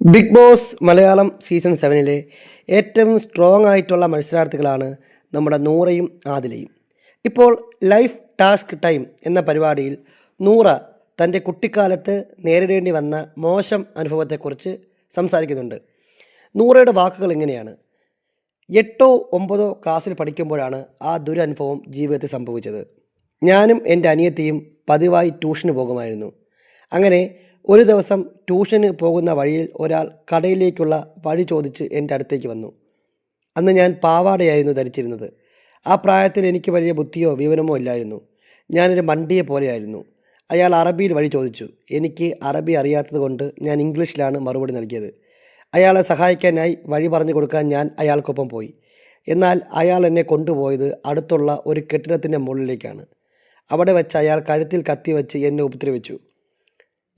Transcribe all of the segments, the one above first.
Big boss Malayalam season സെവനിലെ ഏറ്റവും strong ആയിട്ടുള്ള മത്സരാർത്ഥികളാണ് നമ്മുടെ നൂറയും ആദിലയും. ഇപ്പോൾ ലൈഫ് ടാസ്ക് ടൈം എന്ന പരിപാടിയിൽ നൂറ തന്റെ കുട്ടിക്കാലത്ത് നേരിടേണ്ടി വന്ന മോശം അനുഭവത്തെക്കുറിച്ച് സംസാരിക്കുന്നുണ്ട്. നൂറയുടെ വാക്കുകൾ എങ്ങനെയാണ് എട്ടോ ഒമ്പതോ ക്ലാസ്സിൽ പഠിക്കുമ്പോഴാണ് ആ ദുരനുഭവം ജീവിതത്തിൽ സംഭവിച്ചത്. ഞാനും എന്റെ അനിയത്തിയും പതിവായി ട്യൂഷന് പോകുമായിരുന്നു. അങ്ങനെ ഒരു ദിവസം ട്യൂഷന് പോകുന്ന വഴിയിൽ ഒരാൾ കടയിലേക്കുള്ള വഴി ചോദിച്ച് എന്റെ അടുത്തേക്ക് വന്നു. അന്ന് ഞാൻ പാവാടയായിരുന്നു ധരിച്ചിരുന്നത്. ആ പ്രായത്തിൽ എനിക്ക് വലിയ ബുദ്ധിയോ വിവരമോ ഇല്ലായിരുന്നു. ഞാനൊരു മണ്ടിയെ പോലെയായിരുന്നു. അയാൾ അറബിയിൽ വഴി ചോദിച്ചു. എനിക്ക് അറബി അറിയാത്തത് കൊണ്ട് ഞാൻ ഇംഗ്ലീഷിലാണ് മറുപടി നൽകിയത്. അയാളെ സഹായിക്കാനായി വഴി പറഞ്ഞു കൊടുക്കാൻ ഞാൻ അയാൾക്കൊപ്പം പോയി. എന്നാൽ അയാൾ എന്നെ കൊണ്ടുപോയത് അടുത്തുള്ള ഒരു കെട്ടിടത്തിന്റെ മുകളിലേക്കാണ്. അവിടെ വെച്ച് അയാൾ കഴുത്തിൽ കത്തി വെച്ച് എന്നെ ഉപദ്രവിച്ചു.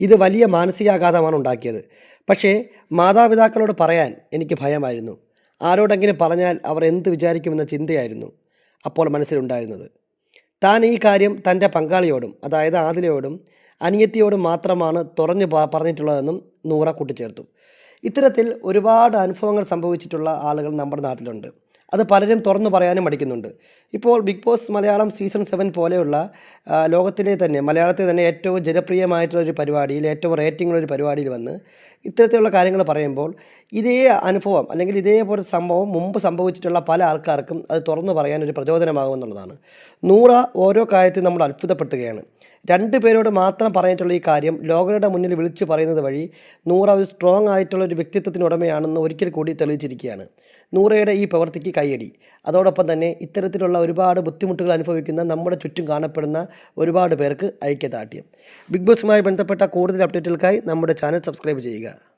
ഇത് വലിയ മാനസികാഘാതമാണ് ഉണ്ടാക്കിയത്. പക്ഷേ മാതാപിതാക്കളോട് പറയാൻ എനിക്ക് ഭയമായിരുന്നു. ആരോടെങ്കിലും പറഞ്ഞാൽ അവർ എന്ത് വിചാരിക്കുമെന്ന ചിന്തയായിരുന്നു അപ്പോൾ മനസ്സിലുണ്ടായിരുന്നത്. താൻ ഈ കാര്യം തന്റെ പങ്കാളിയോടും അതായത് ആദിലയോടും അനിയത്തിയോടും മാത്രമാണ് തുറഞ്ഞു പറഞ്ഞിട്ടുള്ളതെന്നും നൂറ കൂട്ടിച്ചേർത്തു. ഇത്തരത്തിൽ ഒരുപാട് അനുഭവങ്ങൾ സംഭവിച്ചിട്ടുള്ള ആളുകൾ നമ്മുടെ നാട്ടിലുണ്ട്. അത് പലരും തുറന്നു പറയാനും മടിക്കുന്നുണ്ട്. ഇപ്പോൾ Bigg Boss Malayalam season seven പോലെയുള്ള ലോകത്തിലെ തന്നെ മലയാളത്തിൽ തന്നെ ഏറ്റവും ജനപ്രിയമായിട്ടുള്ള ഒരു പരിപാടിയിൽ ഏറ്റവും റേറ്റിംഗുള്ള ഒരു പരിപാടിയിൽ വന്ന് ഇത്തരത്തിലുള്ള കാര്യങ്ങൾ പറയുമ്പോൾ ഇതേ അനുഭവം അല്ലെങ്കിൽ ഇതേപോലെ സംഭവം മുമ്പ് സംഭവിച്ചിട്ടുള്ള പല ആൾക്കാർക്കും അത് തുറന്നു പറയാൻ ഒരു പ്രചോദനമാകുമെന്നുള്ളതാണ് നൂറ ഓരോ കാര്യത്തിൽ നമ്മൾ അത്ഭുതപ്പെടുത്തുകയാണ്. രണ്ട് പേരോട് മാത്രം പറഞ്ഞിട്ടുള്ള ഈ കാര്യം ലോകരുടെ മുന്നിൽ വിളിച്ചു പറയുന്നത് വഴി നൂറ ഒരു സ്ട്രോങ് ആയിട്ടുള്ള ഒരു വ്യക്തിത്വത്തിന് ഉടമയാണെന്ന് ഒരിക്കൽ കൂടി തെളിയിച്ചിരിക്കുകയാണ്. നൂറയുടെ ഈ പ്രവൃത്തിക്ക് കൈയടി. അതോടൊപ്പം തന്നെ ഇത്തരത്തിലുള്ള ഒരുപാട് ബുദ്ധിമുട്ടുകൾ അനുഭവിക്കുന്ന നമ്മുടെ ചുറ്റും കാണപ്പെടുന്ന ഒരുപാട് പേർക്ക് ഐക്യദാർഢ്യം. ബിഗ് ബോസുമായി ബന്ധപ്പെട്ട കൂടുതൽ അപ്ഡേറ്റുകൾക്കായി നമ്മുടെ ചാനൽ സബ്സ്ക്രൈബ് ചെയ്യുക.